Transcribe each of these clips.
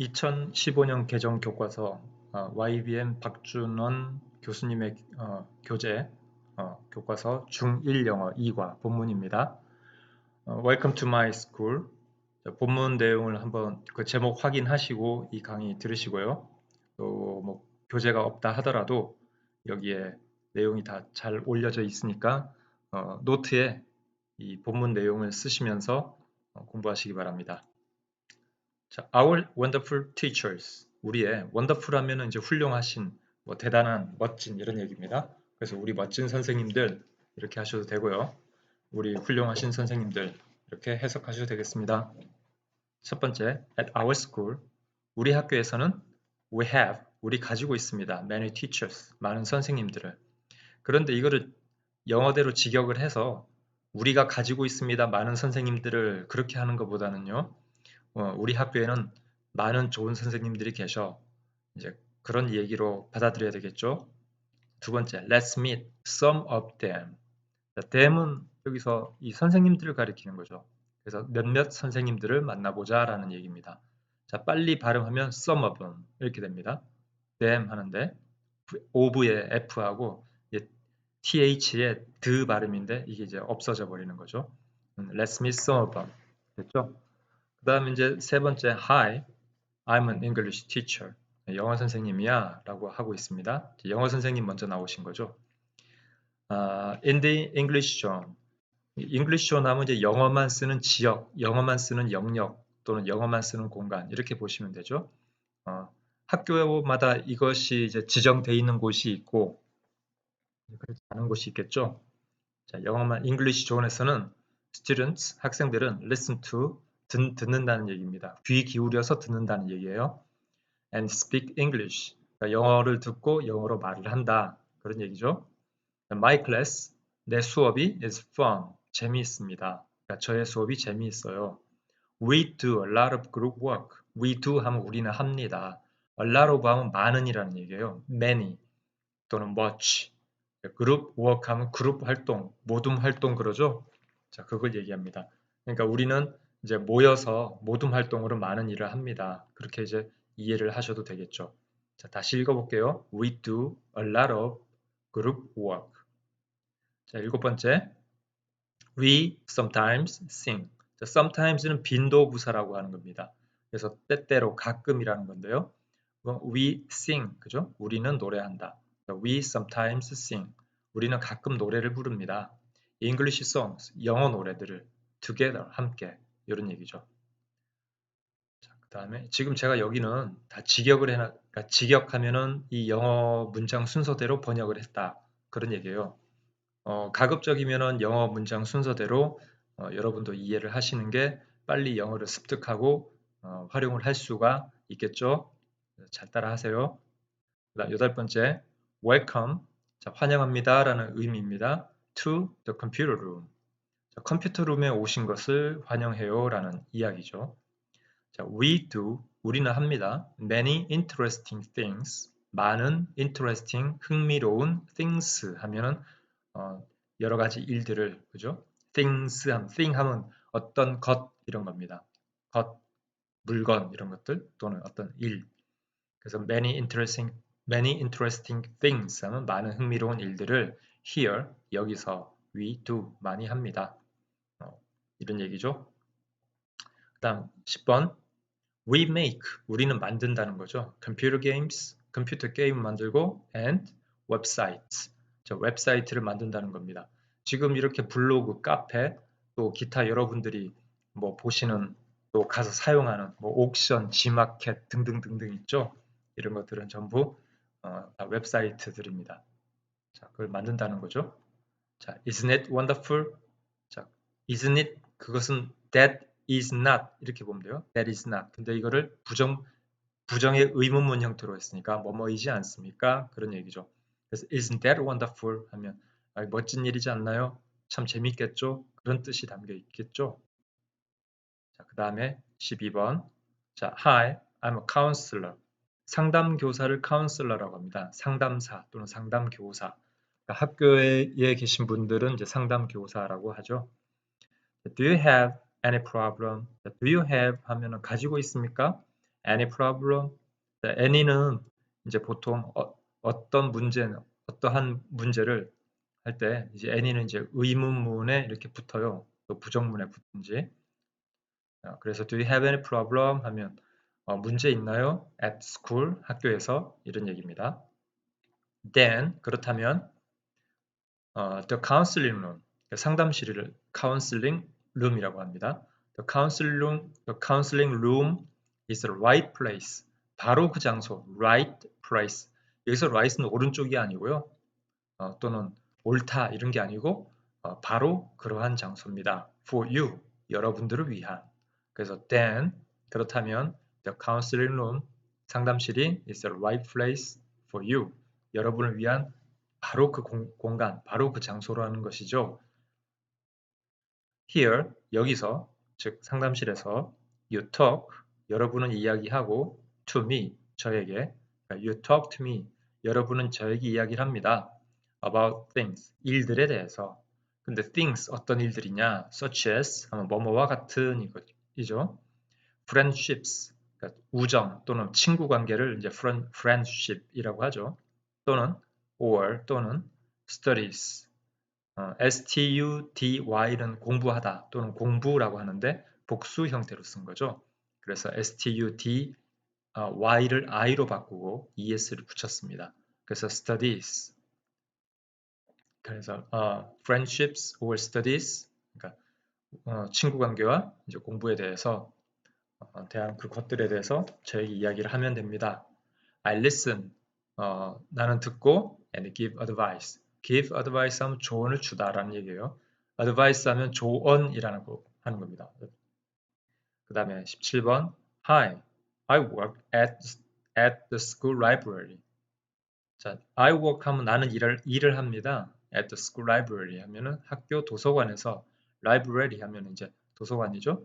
2015년 개정 교과서 어, YBM 박준원 교수님의 어, 교재 어, 교과서 중1 영어 2과 본문입니다. 어, Welcome to my school. 자, 본문 내용을 한번 그 제목 확인하시고 이 강의 들으시고요. 또 뭐 교재가 없다 하더라도 여기에 내용이 다 잘 올려져 있으니까 어, 노트에 이 본문 내용을 쓰시면서 어, 공부하시기 바랍니다. 자, our wonderful teachers. 우리의 wonderful 하면은 이제 훌륭하신, 뭐 대단한, 멋진 이런 얘기입니다. 그래서 우리 멋진 선생님들 이렇게 하셔도 되고요. 우리 훌륭하신 선생님들 이렇게 해석하셔도 되겠습니다. 첫 번째, at our school. 우리 학교에서는 we have, 우리 가지고 있습니다. many teachers, 많은 선생님들을. 그런데 이거를 영어대로 직역을 해서 우리가 가지고 있습니다. 많은 선생님들을 그렇게 하는 것보다는요. 어, 우리 학교에는 많은 좋은 선생님들이 계셔. 이제 그런 얘기로 받아들여야 되겠죠. 두 번째, let's meet some of them. them은 여기서 이 선생님들을 가리키는 거죠. 그래서 몇몇 선생님들을 만나보자 라는 얘기입니다. 자, 빨리 발음하면 some of them 이렇게 됩니다. them 하는데 of의 f하고 th의 드 발음인데 이게 이제 없어져 버리는 거죠. Let's meet some of them. 됐죠? 그 다음 이제 세 번째 Hi, I'm an English teacher. 영어 선생님이야 라고 하고 있습니다. 영어 선생님 먼저 나오신 거죠. Uh, in the English zone. English zone 하면 이제 영어만 쓰는 지역, 영어만 쓰는 영역 또는 영어만 쓰는 공간 이렇게 보시면 되죠. 어, 학교마다 이것이 이제 지정되어 있는 곳이 있고 그렇지 않은 곳이 있겠죠. 자, 영어만 English zone에서는 students, 학생들은 listen to 듣, 듣는다는 얘기입니다. 귀 기울여서 듣는다는 얘기예요. and speak English. 그러니까 영어를 듣고 영어로 말을 한다. 그런 얘기죠. My class, 내 수업이 is fun. 재미있습니다. 그러니까 저의 수업이 재미있어요. We do a lot of group work. We do 하면 우리는 합니다. A lot of 하면 많은이라는 얘기예요. Many 또는 much. 그룹 work 하면 그룹 활동, 모둠 활동 그러죠? 자, 그걸 얘기합니다. 그러니까 우리는 이제 모여서 모둠 활동으로 많은 일을 합니다. 그렇게 이제 이해를 하셔도 되겠죠. 자, 다시 읽어볼게요. We do a lot of group work. 자, 일곱 번째. We sometimes sing. 자, sometimes는 빈도 부사라고 하는 겁니다. 그래서 때때로 가끔이라는 건데요. We sing, 그죠? 우리는 노래한다. We sometimes sing. 우리는 가끔 노래를 부릅니다. English songs, 영어 노래들을 together, 함께. 이런 얘기죠. 그 다음에 지금 제가 여기는 다 직역을 해놔, 그러니까 직역하면은 이 영어 문장 순서대로 번역을 했다. 그런 얘기예요. 어, 가급적이면은 영어 문장 순서대로 어, 여러분도 이해를 하시는 게 빨리 영어를 습득하고 어, 활용을 할 수가 있겠죠. 잘 따라 하세요. 그다음 여덟 번째, welcome. 자, 환영합니다. 라는 의미입니다. to the computer room. 컴퓨터 룸에 오신 것을 환영해요 라는 이야기죠. 자, we do, 우리는 합니다. many interesting things, 많은 interesting, 흥미로운 things 하면은 어, 여러 가지 일들을 그죠? things 함, thing 하면 어떤 것 이런 겁니다. 것, 물건 이런 것들 또는 어떤 일. 그래서 many interesting, many interesting things 하면 많은 흥미로운 일들을 here 여기서 we do 많이 합니다. 이런 얘기죠. 그 다음 10번 We make 우리는 만든다는 거죠. Computer games 컴퓨터 게임 만들고 and websites 저 웹사이트를 만든다는 겁니다. 지금 이렇게 블로그, 카페 또 기타 여러분들이 뭐 보시는 또 가서 사용하는 뭐 옥션, 지마켓 등등등등 있죠. 이런 것들은 전부 어, 다 웹사이트들입니다. 자, 그걸 만든다는 거죠. 자, isn't it wonderful? 자, isn't it 그것은 that is not 이렇게 보면 돼요. that is not. 근데 이거를 부정 부정의 의문문 형태로 했으니까 뭐뭐이지 않습니까? 그런 얘기죠. 그래서 isn't that wonderful 하면 아, 멋진 일이지 않나요? 참 재밌겠죠? 그런 뜻이 담겨 있겠죠? 자, 그 다음에 12번. 자, hi, I'm a counselor. 상담 교사를 counselor라고 합니다. 상담사 또는 상담 교사. 그러니까 학교에 계신 분들은 이제 상담 교사라고 하죠. Do you have any problem? Do you have 하면은 가지고 있습니까? any problem? 자, any는 이제 보통 어, 떤 문제는 어떠한 문제를 할 때 이제 any는 이제 의문문에 이렇게 붙어요. 또 부정문에 붙든지. 자, 그래서 do you have any problem 하면 어, 문제 있나요? at school 학교에서 이런 얘기입니다. then 그렇다면 어, the counseling room 상담실을 counseling room이라고 합니다. The counseling room, the counseling room is the right place. 바로 그 장소, right place. 여기서 right은 오른쪽이 아니고요. 어, 또는 옳다 이런 게 아니고 어, 바로 그러한 장소입니다. For you, 여러분들을 위한. 그래서 then 그렇다면 the counseling room 상담실이 is the right place for you. 여러분을 위한 바로 그 공, 공간, 바로 그 장소라는 것이죠. Here, 여기서, 즉 상담실에서 you talk, 여러분은 이야기하고 to me, 저에게 you talk to me, 여러분은 저에게 이야기를 합니다. about things, 일들에 대해서. 근데 things 어떤 일들이냐? such as 하면 뭐뭐와 같은 이죠. friendships, 그러니까 우정 또는 친구 관계를 이제 friendship이라고 하죠. 또는 or 또는 studies, 어, study는 공부하다 또는 공부라고 하는데 복수 형태로 쓴 거죠. 그래서 study를 i로 바꾸고 es를 붙였습니다. 그래서 studies. 그래서 어, friendships or studies, 그러니까 어, 친구 관계와 이제 공부에 대해서 어, 대한 그 것들에 대해서 저에게 이야기를 하면 됩니다. I listen. 어, 나는 듣고 and give advice. Give advice 하면 조언을 주다라는 얘기예요. advice 하면 조언이라는 거 하는 겁니다. 그 다음에 17번 Hi, I work at, at the school library. 자, I work 하면 나는 일을, 일을 합니다. at the school library 하면은 학교 도서관에서 library 하면 이제 도서관이죠.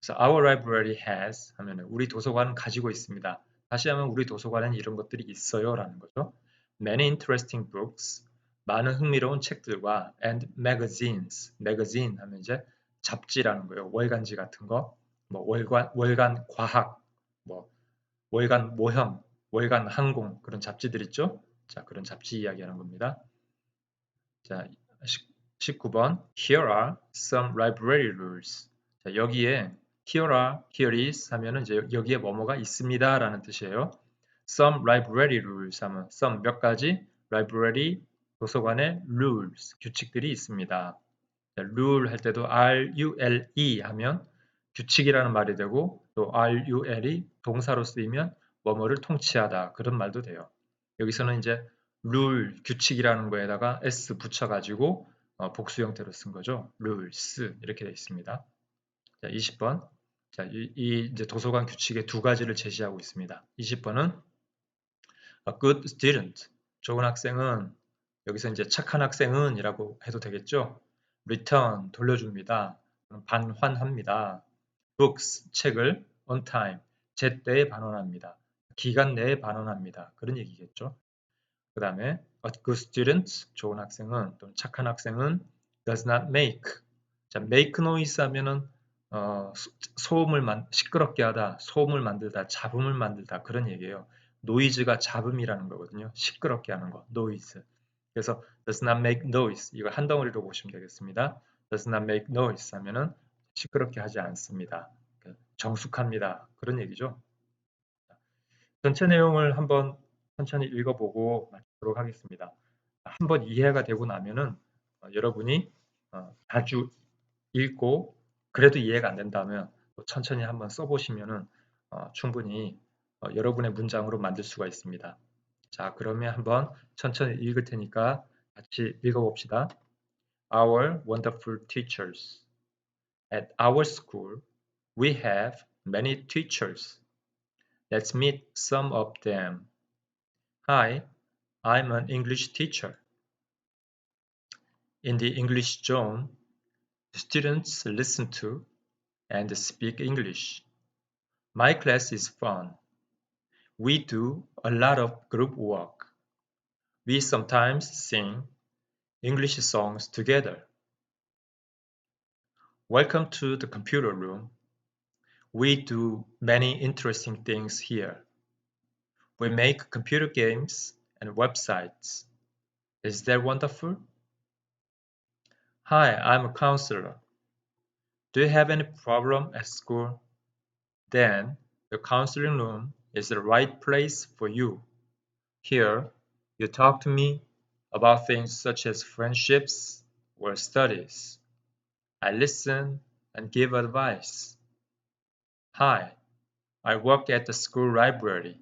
그래서 our library has 하면 우리 도서관은 가지고 있습니다. 다시 하면 우리 도서관엔 이런 것들이 있어요 라는 거죠. Many interesting books 많은 흥미로운 책들과 and magazines magazine 하면 이제 잡지라는 거예요. 월간지 같은 거, 뭐 월간 월간 과학, 뭐 월간 모형, 월간 항공 그런 잡지들 있죠. 자 그런 잡지 이야기하는 겁니다. 자 19번 Here are some library rules. 자 여기에 here are, here is 하면은 이제 여기에 뭐뭐가 있습니다라는 뜻이에요. Some library rules 하면 some 몇 가지 library 도서관의 rules 규칙들이 있습니다. rule 할 때도 R-U-L-E 하면 규칙이라는 말이 되고 또 R-U-L이 동사로 쓰이면 뭐뭐를 통치하다 그런 말도 돼요. 여기서는 이제 rule 규칙이라는 거에다가 s 붙여가지고 어, 복수 형태로 쓴 거죠. rules 이렇게 되어 있습니다. 자, 20번 자, 이, 이 이제 도서관 규칙의 두 가지를 제시하고 있습니다. 20번은 a good student, 좋은 학생은 여기서 이제 착한 학생은 이라고 해도 되겠죠. return, 돌려줍니다. 반환합니다. books, 책을 on time, 제때에 반환합니다. 기간 내에 반환합니다. 그런 얘기겠죠. 그 다음에 a good student, 좋은 학생은 또는 착한 학생은 does not make. 자, make noise 하면은 어, 소음을 만, 시끄럽게 하다, 소음을 만들다, 잡음을 만들다 그런 얘기예요. 노이즈가 잡음이라는 거거든요. 시끄럽게 하는 거, 노이즈. 그래서 does not make noise 이거 한 덩어리로 보시면 되겠습니다. does not make noise 하면은 시끄럽게 하지 않습니다. 그 정숙합니다. 그런 얘기죠. 전체 내용을 한번 천천히 읽어보고 마치도록 하겠습니다. 한번 이해가 되고 나면은 어, 여러분이 어, 자주 읽고 그래도 이해가 안 된다면 천천히 한번 써보시면은 어, 충분히 어, 여러분의 문장으로 만들 수가 있습니다. 자, 그러면 한번 천천히 읽을 테니까 같이 읽어봅시다. Our wonderful teachers. At our school, we have many teachers. Let's meet some of them. Hi, I'm an English teacher. In the English zone, Students listen to and speak English. My class is fun. We do a lot of group work. We sometimes sing English songs together. Welcome to the computer room. We do many interesting things here. We make computer games and websites. Is that wonderful? Hi, I'm a counselor. Do you have any problem at school? Then the counseling room is the right place for you. Here, you talk to me about things such as friendships or studies. I listen and give advice. Hi, I work at the school library.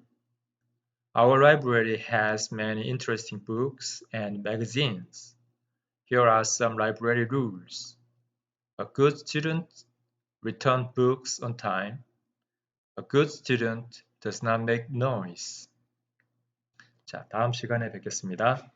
Our library has many interesting books and magazines. Here are some library rules. A good student returns books on time. A good student does not make noise. 자, 다음 시간에 뵙겠습니다.